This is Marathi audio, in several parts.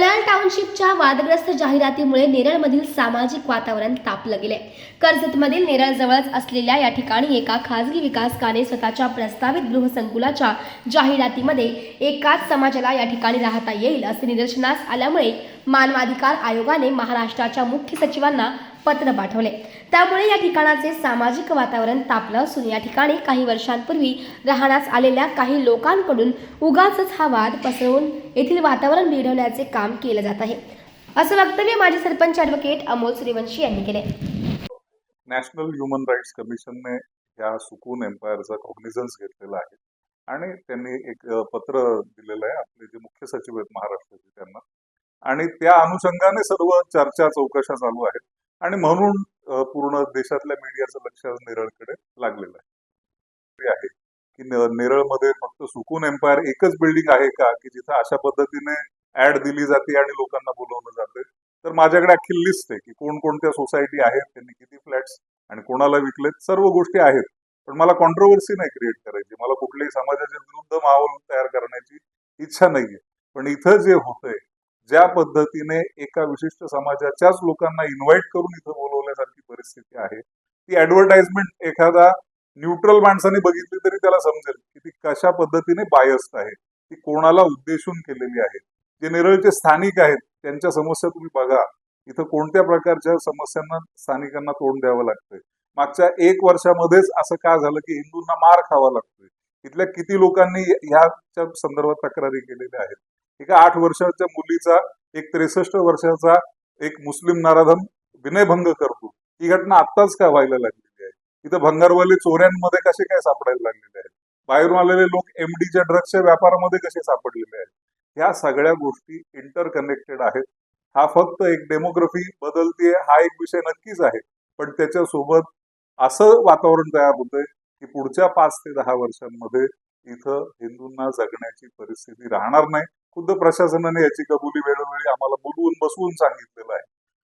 कल्याण टाउनशिपच्या वादग्रस्त जाहिरातीमुळे नेरळमधील सामाजिक वातावरण तापलं गेले कर्जतमधील नेरळजवळच असलेल्या या ठिकाणी एका खासगी विकासकाने स्वतःच्या प्रस्तावित गृहसंकुलाच्या जाहिरातीमध्ये एकाच समाजाला या ठिकाणी राहता येईल असे निदर्शनास आल्यामुळे मानवाधिकार आयोगाने महाराष्ट्राच्या मुख्य सचिवांना पत्र पाठवले. त्यामुळे या ठिकाणाचे सामाजिक वातावरण तापलं असून या ठिकाणी काही वर्षांपूर्वी राहण्यास आलेल्या काही लोकांकडून उगाच हा वाद पसरवून येथील वातावरण बिघडवण्याचे काम केलं जात आहे. असं वक्तव्य माजी सरपंच ॲडव्होकेट अमोल सूर्यवंशी यांनी केले नॅशनल ह्युमन राईट्स कमिशनने या सुकून एम्पायरचा कॉग्निझन्स घेतलेला आहे. आणि त्यांनी एक पत्र दिलेलं आहे. आपले जे मुख्य सचिव आहेत महाराष्ट्राचे त्यांना. आणि त्या अनुषंगाने सर्व चर्चा चौकशा चालू आहेत. आणि म्हणून पूर्ण देशातल्या मीडियाचं लक्ष नेरळकडे लागलेलं आहे. ते आहे की नेरळमध्ये फक्त सुकून एम्पायर एकच बिल्डिंग आहे का की जिथं अशा पद्धतीने ऍड दिली जाते आणि लोकांना बोलवलं जाते? तर माझ्याकडे अख्खी लिस्ट आहे की कोणकोणत्या सोसायटी आहेत त्यांनी किती फ्लॅट्स आणि कोणाला विकलेत सर्व गोष्टी आहेत. पण मला कॉन्ट्रोवर्सी नाही क्रिएट करायची. मला कुठल्याही समाजाच्या विरुद्ध माहोल तयार करण्याची इच्छा नाहीये. पण इथं जे होतंय ज्या पद्धतीने एका विशिष्ट समाजाच्याच लोकांना इन्व्हाइट करून इथं बोलवल्यासारखी परिस्थिती आहे ती ऍडव्हर्टाइजमेंट एखादा न्यूट्रल माणसाने बघितली तरी त्याला समजेल की ती कशा पद्धतीने बायस्ड आहे ती कोणाला उद्देशून केलेली आहे. जे नेरळचे स्थानिक आहेत त्यांच्या समस्या तुम्ही बघा. इथं कोणत्या प्रकारच्या समस्यांना स्थानिकांना तोंड द्यावं लागतंय? मागच्या एक वर्षामध्येच असं का झालं की हिंदूंना मार खावा लागतोय? इथल्या किती लोकांनी ह्याच्या संदर्भात तक्रारी केलेल्या आहेत? एका आठ वर्षाच्या मुलीचा एक त्रेसष्ट वर्षाचा एक मुस्लिम नाराधम विनयभंग करतो. ही घटना आत्ताच का व्हायला लागलेली आहे? इथं भंगारवाले चोऱ्यांमध्ये कसे काय सापडायला लागलेले आहेत? बाहेरून आलेले लोक एमडीच्या ड्रग्सच्या व्यापारामध्ये कसे सापडलेले आहेत? ह्या सगळ्या गोष्टी इंटरकनेक्टेड आहेत. हा फक्त एक डेमोग्राफी बदलतीये हा एक विषय नक्कीच आहे. पण त्याच्यासोबत असं वातावरण तयार होतंय की पुढच्या पाच ते दहा वर्षांमध्ये इथं हिंदूंना जगण्याची परिस्थिती राहणार नाही. खुद्द प्रशासनाने याची कबुली वेळोवेळी आम्हाला बोलवून बसवून सांगितलेलं आहे.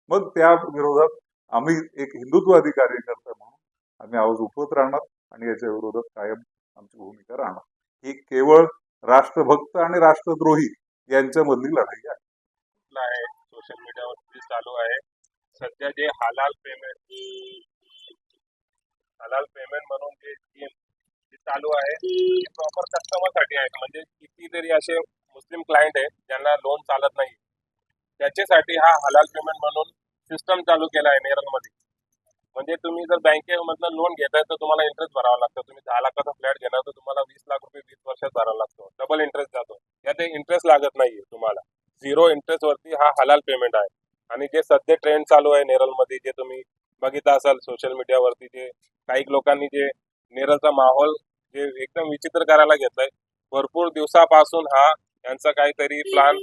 मग त्या विरोधात आम्ही एक हिंदुत्ववादी कार्यकर्ता म्हणून आम्ही आवाज उठवत राहणार आणि याच्या विरोधात कायम आमची भूमिका राहणार. ही केवळ राष्ट्रभक्त आणि राष्ट्रद्रोही यांच्यामधली लढाई आहे. आहे? सोशल मीडियावरती चालू आहे. सध्या जे हलाल पेमेंट हलाल पेमेंट म्हणून जे स्कीम चालू आहे ती प्रॉपर कस्टमरसाठी आहे. म्हणजे कितीतरी असे मुस्लिम क्लायंट आहे ज्यांना लोन चालत नाही. त्याच्यासाठी हा हलाल पेमेंट म्हणून सिस्टम चालू केला आहे नेरलमध्ये म्हणजे तुम्ही जर बँकेमधनं लोन घेताय तर तुम्हाला इंटरेस्ट भरावा लागतो. तुम्ही दहा लाखाचा फ्लॅट घेणार तर तुम्हाला वीस लाख रुपये वीस वर्षात भरावा लागतो. डबल इंटरेस्ट जातो. यात इंटरेस्ट लागत नाहीये तुम्हाला. झिरो इंटरेस्ट वरती हा हलाल पेमेंट आहे. आणि जे सध्या ट्रेंड चालू आहे नेरलमध्ये जे तुम्ही बघितलं असाल सोशल मीडियावरती जे काही लोकांनी जे नेरलचा माहोल जे एकदम विचित्र करायला घेतलाय भरपूर दिवसापासून हा यांचा काहीतरी प्लान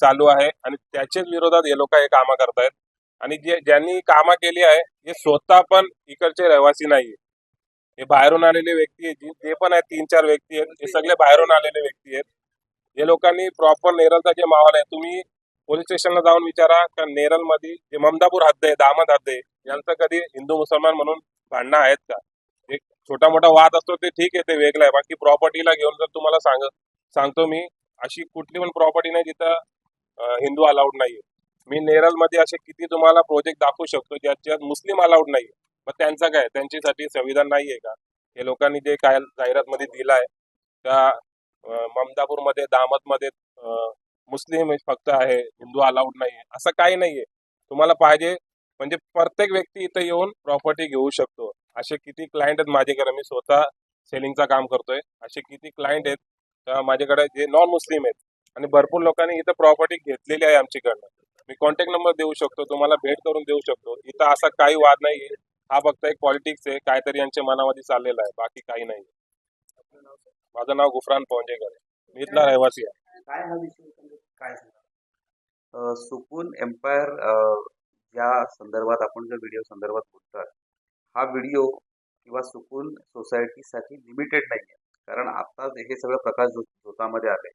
चालू आहे आणि त्याच्याच विरोधात हे लोक हे कामं करतायत. आणि जे ज्यांनी कामं केली आहे हे स्वतः पण इकडचे रहिवासी नाहीये. हे बाहेरून आलेले व्यक्ती आहेत जे- पण आहेत तीन चार व्यक्ती आहेत हे सगळे बाहेरून आलेले व्यक्ती आहेत. हे लोकांनी प्रॉपर नेरळचा जे माहोल आहे तुम्ही पोलीस स्टेशनला जाऊन विचारा का नेरळमध्ये जे ममदापूर हद्द आहे दामद हद्द आहे यांचं कधी हिंदू मुसलमान म्हणून भांडणं आहेत का? एक छोटा मोठा वाद असतो ते ठीक आहे ते वेगळं आहे. बाकी प्रॉपर्टीला घेऊन जर तुम्हाला सांग सांगतो मी अशी कुठली पण प्रॉपर्टी नाही जिथं हिंदू अलाउड नाहीये. मी नेरलमध्ये असे किती तुम्हाला प्रोजेक्ट दाखवू शकतो ज्याच्यात मुस्लिम अलाउड नाहीये. मग त्यांचं काय? त्यांच्यासाठी संविधान नाहीये का? हे लोकांनी जे काय जाहिरात मध्ये दिलाय त्या ममदापूरमध्ये दामदमध्ये मुस्लिम फक्त आहे हिंदू अलाउड नाहीये. असं काही नाहीये. तुम्हाला पाहिजे म्हणजे प्रत्येक व्यक्ती इथं येऊन प्रॉपर्टी घेऊ शकतो. असे किती क्लायंट आहेत माझ्याकडे. मी स्वतः सेलिंगचा काम करतोय. असे किती क्लायंट आहेत त्या माझ्याकडे जे नॉन मुस्लिम आहेत आणि भरपूर लोकांनी इथं प्रॉपर्टी घेतलेली आहे आमच्याकडनं. मी कॉन्टॅक्ट नंबर देऊ शकतो तुम्हाला भेट करून देऊ शकतो. इथं असा काही वाद नाहीये. हा फक्त एक पॉलिटिक्स आहे काहीतरी यांच्या मनामध्ये चाललेलं आहे बाकी काही नाही माझं नाव गुफरान पोंजेकर आहे मी इथला रहिवासी आहे. काय सुकून एम्पायर या संदर्भात आपण जो व्हिडिओ संदर्भात बोलतोय हा व्हिडिओ किंवा सुकून सोसायटीसाठी लिमिटेड नाही आहे कारण आता हे सगळं प्रकाश झोतामध्ये आले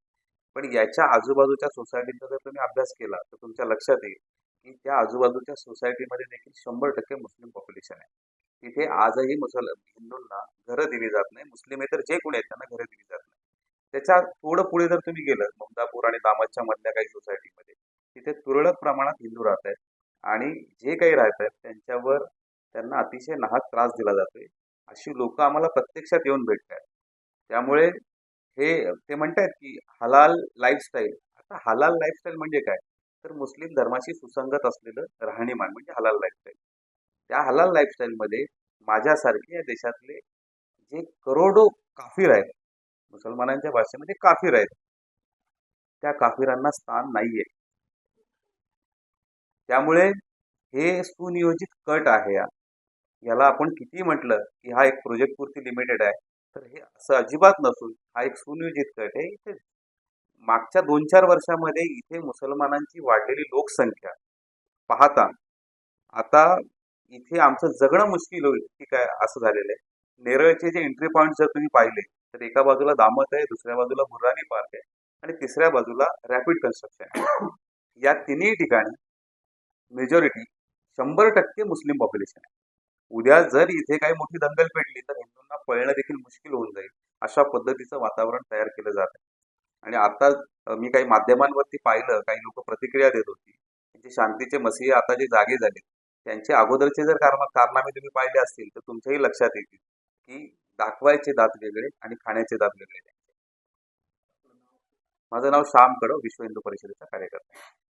पण याच्या आजूबाजूच्या सोसायटीचा जर तुम्ही अभ्यास केला तर तुमच्या लक्षात येईल की त्या आजूबाजूच्या सोसायटीमध्ये देखील शंभर टक्के मुस्लिम पॉप्युलेशन आहे. तिथे आजही मुसल हिंदूंना घरं दिली जात नाही. मुस्लिम आहे तर जे कोणी आहेत त्यांना घरं दिली जात नाही. त्याच्या थोडं पुढे जर तुम्ही गेलं ममदापूर आणि दामदच्या मधल्या काही सोसायटीमध्ये तिथे तुरळक प्रमाणात हिंदू राहत आहेत. आणि जे काही राहत आहेत त्यांच्यावर त्यांना अतिशय नाहक त्रास दिला जातोय. अशी लोक आम्हाला प्रत्यक्षात येऊन भेटत आहेत त्यामुळे हे ते म्हणतात की हलाल लाईफस्टाईल आता हलाल लाईफस्टाईल म्हणजे काय? तर मुस्लिम धर्माशी सुसंगत असलेलं राहणीमान म्हणजे हलाल लाईफस्टाईल त्या हलाल लाईफस्टाईलमध्ये माझ्यासारखे या देशातले जे करोडो काफीर आहेत मुसलमानांच्या भाषेमध्ये काफीर आहेत त्या काफिरांना स्थान नाहीये. त्यामुळे हे सुनियोजित कट आहे. या याला आपण किती म्हटलं की हा एक प्रोजेक्ट पुरती लिमिटेड आहे. तर हे असं अजिबात नसून हा एक सुनियोजित कट आहे. इथे मागच्या दोन चार वर्षामध्ये इथे मुसलमानांची वाढलेली लोकसंख्या पाहता आता इथे आमचं जगणं मुश्किल होईल की काय असं झालेलं आहे. नेरळचे जे एंट्री पॉईंट जर तुम्ही पाहिले तर एका बाजूला दामत आहे दुसऱ्या बाजूला बुर्राणी पार्क आहे आणि तिसऱ्या बाजूला रॅपिड कन्स्ट्रक्शन आहे. या तिन्ही ठिकाणी मेजॉरिटी शंभर टक्के मुस्लिम पॉप्युलेशन आहे. उद्या जर इथे काही मोठी दंगल पेटली तर हिंदूंना पळणं देखील मुश्किल होऊन जाईल. अशा पद्धतीचं वातावरण तयार केलं जात आहे. आणि आता मी काही माध्यमांवरती पाहिलं काही लोक प्रतिक्रिया देत होती. जे शांतीचे मसीह आता जे जागे झाले त्यांचे अगोदरचे जर कारण कारनामे तुम्ही पाहिले असतील तर तुमच्याही लक्षात येतील की दाखवायचे दात वेगळे आणि खाण्याचे दात वेगळे. माझं नाव श्याम कडव विश्व हिंदू परिषदेचा कार्यकर्ता. आहे.